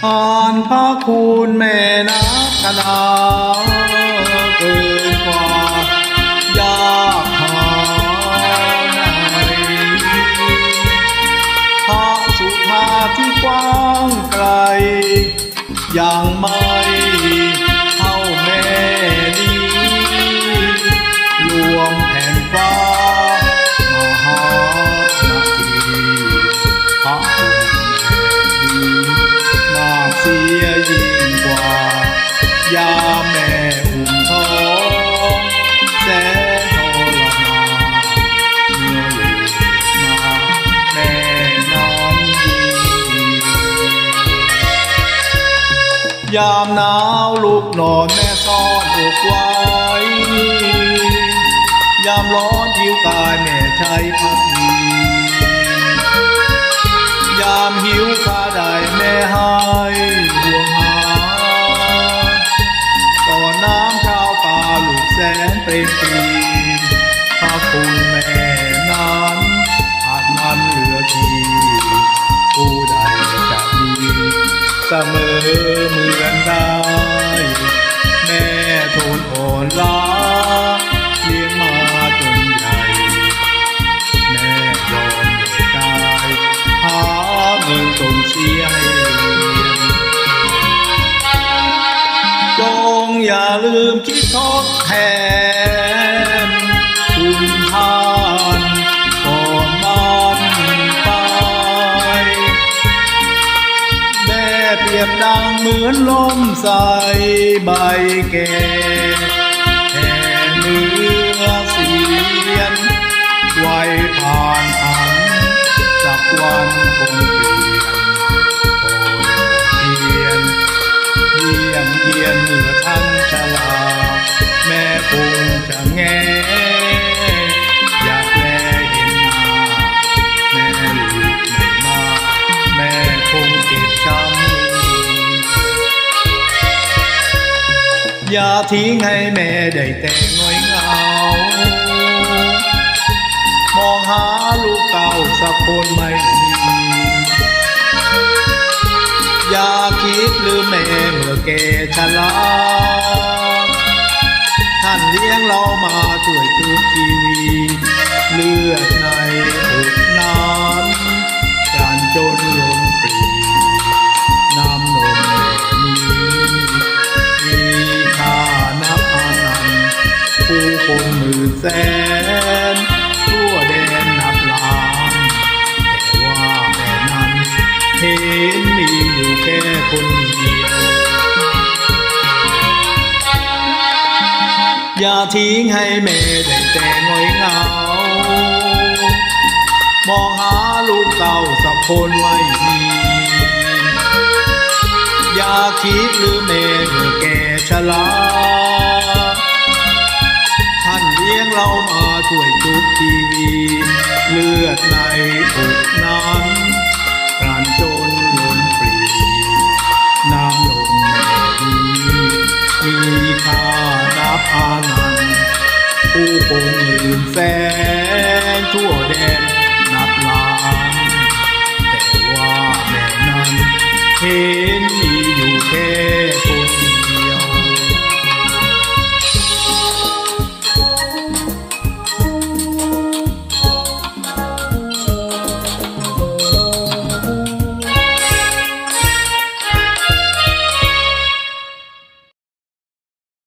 ทานพระคุณแม่นักกนาเกินกว่ายากหาหนพระสุภาที่กว้างไกลยังไม่ ยาแม่อุ่มท้องแสนทรมานเมื่อลูกมาแม่นั้นยิ่งยามหนาวลูกนอนแม่ซ่อนอกไว้ ยามร้อนผิวกายแม่ใช้พัดวียามหิวข้าได้แม่ให้ห่ พระคุณแม่นั้นอาจนั้นเหลือที่ผู้ใดจะมีเสมอเหมือนได้ แม่ทนอ่อนล้าเลี้ยงมาจนใหญ่ แม่ยอมเหนื่อยกายหาเงินส่งเสียให้เรียนจงอย่าลืมคิดทดแทน ดังเหมือนลมใสใบแก่แห่เนื้อเสียนไวผ่านอันสักวันคงเปลี่ยนโอนเทียนเยี่ยมเยียนเมื่อท่านชราแม่คงจะแง อย่าทิ้งให้แม่ได้แต่ง่อยเหงามองหาลูกเก่าสักคนไม่มีอย่าคิดลืมแม่เมื่อแกชราท่านเลี้ยงเรามาช่วยทุกชีวีเลือดนอ แสนทั่วแดนนับล้านแต่ว่าแม่นั้นเห็นมีอยู่แค่คนเดียว อย่าทิ้งให้แม่ได้แต่ง่อยเหงามองหาลูกเก่าสักคนไว้มีอย่าคิดหรือแม่เมื่อแก่ชราท่า เรามาช่วยชุบทีวี เลือดในอกน้ำการจนล้นปรีน้ำลงมีมีค่านับอานันผู้คงลืมแสนทั่วแดนนับล้านแต่ว่าแม่นั้นเห็นมีอยู่แค่